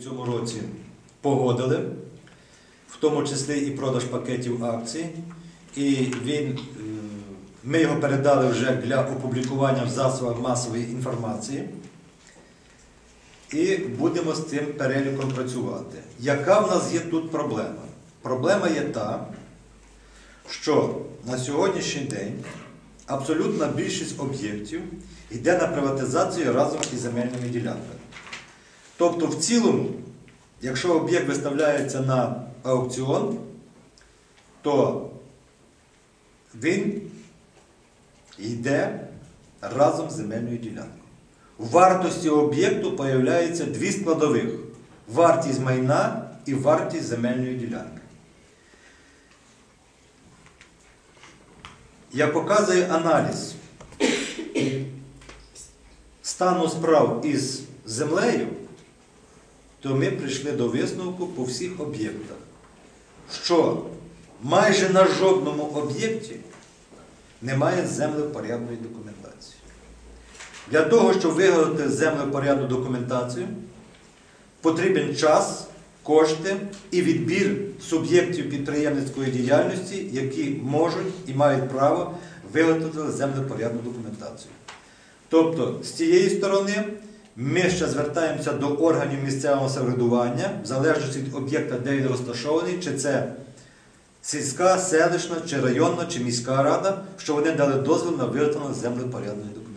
в цьому році погодили, в тому числі і продаж пакетів акцій. І він, е, ми його передали вже для опублікування в засобах масової інформації. І будемо з цим переліком працювати. Яка в нас є тут проблема? Проблема є та, що на сьогоднішній день абсолютна більшість об'єктів йде на приватизацію разом із земельними ділянками. Тобто, в цілому, якщо об'єкт виставляється на аукціон, то він йде разом з земельною ділянкою. У вартості об'єкту появляється дві складових: вартість майна і вартість земельної ділянки. Я показую аналіз стану справ із землею, то ми прийшли до висновку по всіх об'єктах, що майже на жодному об'єкті немає землепорядної документації. Для того, щоб виготовити землепорядну документацію, потрібен час, кошти і відбір суб'єктів підприємницької діяльності, які можуть і мають право виготовити землепорядну документацію. Тобто, з цієї сторони, ми ще звертаємося до органів місцевого самоврядування, в залежності від об'єкта, де він розташований, чи це сільська, селищна, чи районна, чи міська рада, що вони дали дозвіл на виготовлення землепорядної документації.